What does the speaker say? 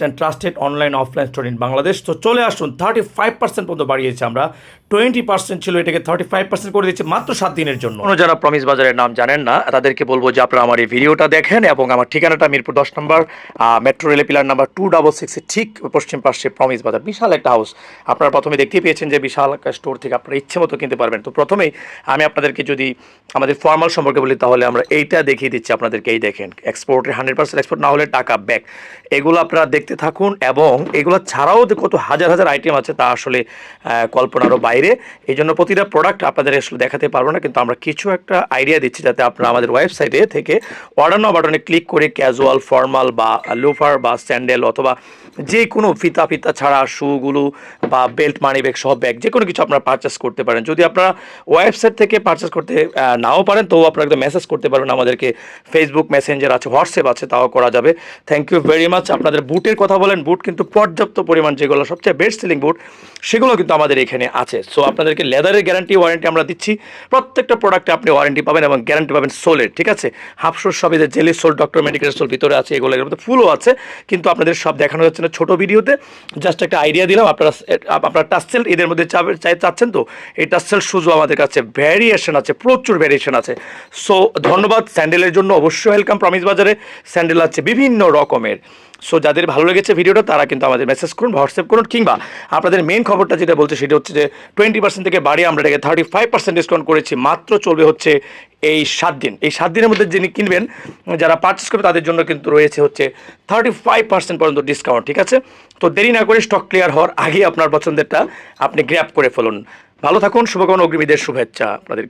And trusted online offline store in Bangladesh তো চলে আসুন থার্টি ফাইভ পার্সেন্ট পর্যন্ত বাড়িয়েছি আমরা। টোয়েন্টি পার্সেন্ট ছিল এটাকে থার্টি ফাইভ পার্সেন্ট করে দিচ্ছি মাত্র সাত দিনের জন্য। কোনো যারা প্রমিস বাজারের নাম জানেন না, তাদেরকে বলব যে আপনারা আমার এই ভিডিওটা দেখেন এবং আমার ঠিকানাটা মিরপুর দশ নম্বর মেট্রো রেলে পিলার নাম্বার টু ডাবল সিক্সের ঠিক পশ্চিম পাশে প্রমিস বাজার বিশাল একটা হাউস আপনারা প্রথমে দেখতেই পেয়েছেন যে বিশাল স্টোর থেকে আপনারা ইচ্ছে মতো কিনতে পারবেন। তো প্রথমেই আমি আপনাদেরকে যদি আমাদের ফর্মাল সম্পর্কে বলি, তাহলে আমরা এইটা দেখিয়ে দিচ্ছি আপনাদেরকে, এই দেখেন এক্সপোর্টের হান্ড্রেড পার্সেন্ট এক্সপোর্ট না হলে টাকা ব্যাক এগুলো আপনারা দেখতে থাকুন এবং এগুলো ছাড়াও যে কত হাজার হাজার আইটেম আছে তা আসলে কল্পনারও বাইরে। এই জন্য প্রতিটা প্রোডাক্ট আপনাদের আসলে দেখাতে পারব না, কিন্তু আমরা কিছু একটা আইডিয়া দিচ্ছি যাতে আপনারা আমাদের ওয়েবসাইটে থেকে অর্ডার নাও বাটনে ক্লিক করে ক্যাজুয়াল ফর্মাল বা লোফার বা স্যান্ডেল অথবা যে কোনো ফিতা ফিতা ছাড়া শুগুলো বা বেল্ট মানি ব্যাগ সব ব্যাগ যে কোনো কিছু আপনারা পারচেস করতে পারেন। যদি আপনারা ওয়েবসাইট থেকে পারচেস করতে নাও পারেন তো আপনারা একদম মেসেজ করতে পারবেন। আমাদেরকে ফেসবুক মেসেঞ্জার আছে হোয়াটসঅ্যাপ আছে, তাও করা যাবে। থ্যাংক ইউ ভেরি মাচ আপনাদের বুটের কথা বলেন বুট কিন্তু পর্যাপ্ত পরিমাণ যেগুলো সবচেয়ে বেস্ট সেলিং বুট সেগুলো কিন্তু আমাদের এখানে আছে। সো আপনাদেরকে লেদারের গ্যারান্টি ওয়ারেন্টি আমরা দিচ্ছি। প্রত্যেকটা প্রোডাক্টে আপনি ওয়ারেন্টি পাবেন এবং গ্যারান্টি পাবেন সোলের ঠিক আছে? হাফসোর সবই যে jelly sole doctor medical sole ভিতরে আছে, এগুলো এর মধ্যে ফুলও আছে, কিন্তু আপনাদের সব দেখানো যাচ্ছে না ছোটো ভিডিওতে। জাস্ট একটা আইডিয়া দিলাম, আপনারা আপনারা টাসেল এদের মধ্যে চাই চাচ্ছেন তো? এই টাসেল শুজও আমাদের কাছে ভ্যারিয়েশন আছে, প্রচুর ভ্যারিয়েশন আছে। সো ধন্যবাদ স্যান্ডেলের জন্য অবশ্যই ওয়েলকাম প্রমিস বাজারে স্যান্ডেল আছে বিভিন্ন রকমের। সো যাদের ভালো লেগেছে ভিডিওটা, তারা কিন্তু আমাদের মেসেজ করুন হোয়াটসঅ্যাপ করুন, কিংবা আপনাদের মেন খবরটা যেটা বলছে, সেটা হচ্ছে যে টোয়েন্টি পার্সেন্ট থেকে বাড়িয়ে আমরা এটাকে থার্টি ফাইভ পার্সেন্ট ডিসকাউন্ট করেছি। মাত্র চলবে হচ্ছে এই সাত দিন। এই সাত দিনের মধ্যে যিনি কিনবেন, যারা পারচেস করবে, তাদের জন্য কিন্তু রয়েছে হচ্ছে থার্টি ফাইভ পার্সেন্ট পর্যন্ত ডিসকাউন্ট ঠিক আছে? তো দেরি না করে স্টক ক্লিয়ার হওয়ার আগে আপনার পছন্দেরটা আপনি গ্র্যাপ করে ফেলুন। ভালো থাকুন, শুভকামনা, অগ্রিমীদের শুভেচ্ছা আপনাদের।